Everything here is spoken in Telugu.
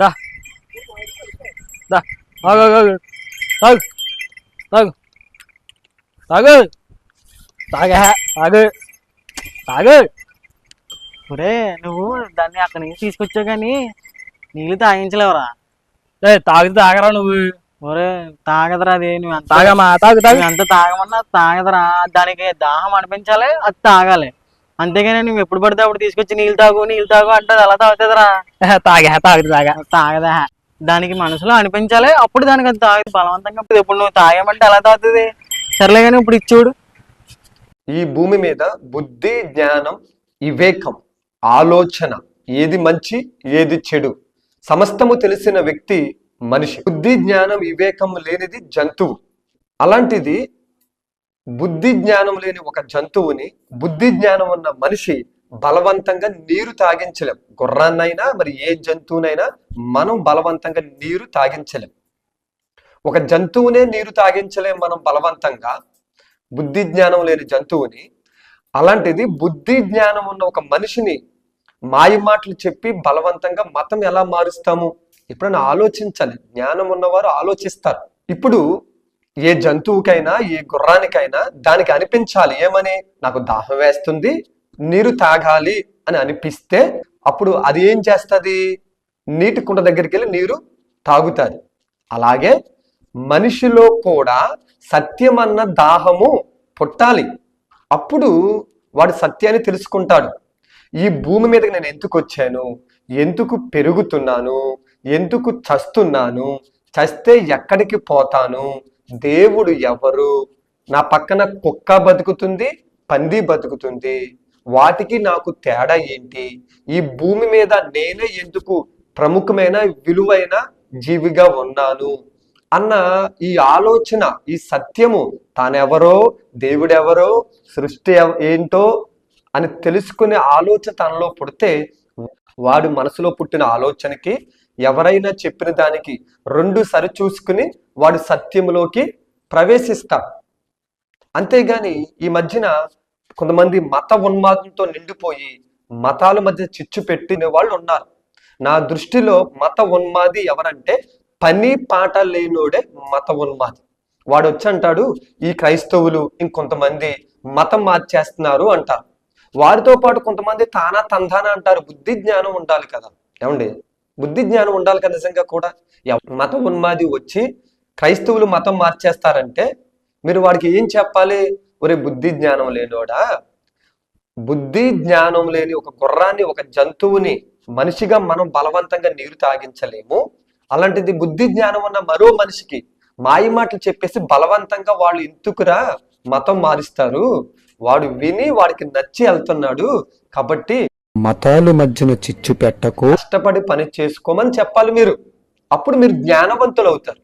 దా. దా. ఆగు ఆగు ఆగు తాగు. తాగు. తాగు. తాగా తాగు. ఒరే నువ్వు దాన్ని అక్కడి నుంచి తీసుకొచ్చావు కానీ నీళ్ళు తాగించలేవురా. ఏ తాగితే తాగరా నువ్వు. ఒరే తాగదురా అది. నువ్వు ఎంత తాగమ్మా తాగు తాగు. ఎంత తాగమన్నా తాగదురా. దానికి దాహం అనిపించాలి అది తాగాలి. అంతేగాని నువ్వు ఎప్పుడు పడితే అప్పుడు తీసుకొచ్చి నీళ్ళు తాగు నీళ్ళు తాగు అంటే అది ఎలా తాగుతుందిరా. తాగా తాగుతు తాగా. తాగదా. దానికి మనసులో అనిపించాలి అప్పుడు దానికి అది తాగుతుంది బలవంతంగా ఇప్పుడు ఇప్పుడు నువ్వు తాగమంటే ఎలా తాగుతుంది. సర్లే కానీ ఇప్పుడు ఇచ్చుడు ఈ భూమి మీద బుద్ధి జ్ఞానం వివేకం ఆలోచన ఏది మంచి ఏది చెడు సమస్తము తెలిసిన వ్యక్తి మనిషి. బుద్ధి జ్ఞానం వివేకం లేనిది జంతువు. అలాంటిది బుద్ధి జ్ఞానం లేని ఒక జంతువుని బుద్ధి జ్ఞానం ఉన్న మనిషి బలవంతంగా నీరు తాగించలేం. గుర్రాన్నైనా మరి ఏ జంతువునైనా మనం బలవంతంగా నీరు తాగించలేం. ఒక జంతువునే నీరు తాగించలేం మనం బలవంతంగా. బుద్ధి జ్ఞానం లేని జంతువుని అలాంటిది బుద్ధి జ్ఞానం ఉన్న ఒక మనిషిని మాయ మాటలు చెప్పి బలవంతంగా మతం ఎలా మారుస్తాము? ఎప్పుడైనా ఆలోచించాలి. జ్ఞానం ఉన్నవారు ఆలోచిస్తారు. ఇప్పుడు ఏ జంతువుకైనా ఏ గుర్రానికైనా దానికి అనిపించాలి. ఏమని? నాకు దాహం వేస్తుంది నీరు తాగాలి అని అనిపిస్తే అప్పుడు అది ఏం చేస్తుంది? నీటి కుండ దగ్గరికి వెళ్ళి నీరు తాగుతుంది. అలాగే మనిషిలో కూడా సత్యమన్న దాహము పుట్టాలి. అప్పుడు వాడు సత్యాన్ని తెలుసుకుంటాడు. ఈ భూమి మీదకి నేను ఎందుకు వచ్చాను? ఎందుకు పెరుగుతున్నాను? ఎందుకు చస్తున్నాను? చస్తే ఎక్కడికి పోతాను? దేవుడు ఎవరు? నా పక్కన కుక్క బతుకుతుంది పంది బతుకుతుంది. వాటికి నాకు తేడా ఏంటి? ఈ భూమి మీద నేనే ఎందుకు ప్రముఖమైన విలువైన జీవిగా ఉన్నాను? అన్న ఈ ఆలోచన ఈ సత్యము తానెవరో దేవుడెవరో సృష్టి ఏంటో అని తెలుసుకునే ఆలోచన తనలో పుడితే వాడు మనసులో పుట్టిన ఆలోచనకి ఎవరైనా చెప్పిన దానికి రెండు సరిచూసుకుని వాడు సత్యంలోకి ప్రవేశిస్తాడు అంతేగాని ఈ మధ్యన కొంతమంది మత ఉన్మాదంతో నిండిపోయి మతాల మధ్య చిచ్చు పెట్టిన వాళ్ళు ఉన్నారు. నా దృష్టిలో మత ఉన్మాది ఎవరంటే పని పాట లేనోడే మత ఉన్మాది. వాడు వచ్చి అంటాడు ఈ క్రైస్తవులు ఇంకొంతమంది మతం మార్చేస్తున్నారు అంటారు. వారితో పాటు కొంతమంది తానా తంధాన అంటారు. బుద్ధి జ్ఞానం ఉండాలి కదా. ఏమండి? బుద్ధి జ్ఞానం ఉండాలి కదా నిజంగా కూడా. మతం మత ఉన్మాది వచ్చి క్రైస్తవులు మతం మార్చేస్తారంటే మీరు వాడికి ఏం చెప్పాలి? ఒరే బుద్ధి జ్ఞానం లేనోడా బుద్ధి జ్ఞానం లేని ఒక గుర్రాన్ని ఒక జంతువుని మనిషిగా మనం బలవంతంగా నీరు తాగించలేము. అలాంటిది బుద్ధి జ్ఞానం ఉన్న మరో మనిషికి మాయ మాటలు చెప్పేసి బలవంతంగా వాళ్ళు ఎందుకురా మతం మారుస్తారు. వాడు విని వాడికి నచ్చి వెళ్తున్నాడు. కాబట్టి మతాలు మధ్యన చిచ్చు పెట్టకు. కష్టపడి పని చేసుకోమని చెప్పాలి మీరు. అప్పుడు మీరు జ్ఞానవంతులు అవుతారు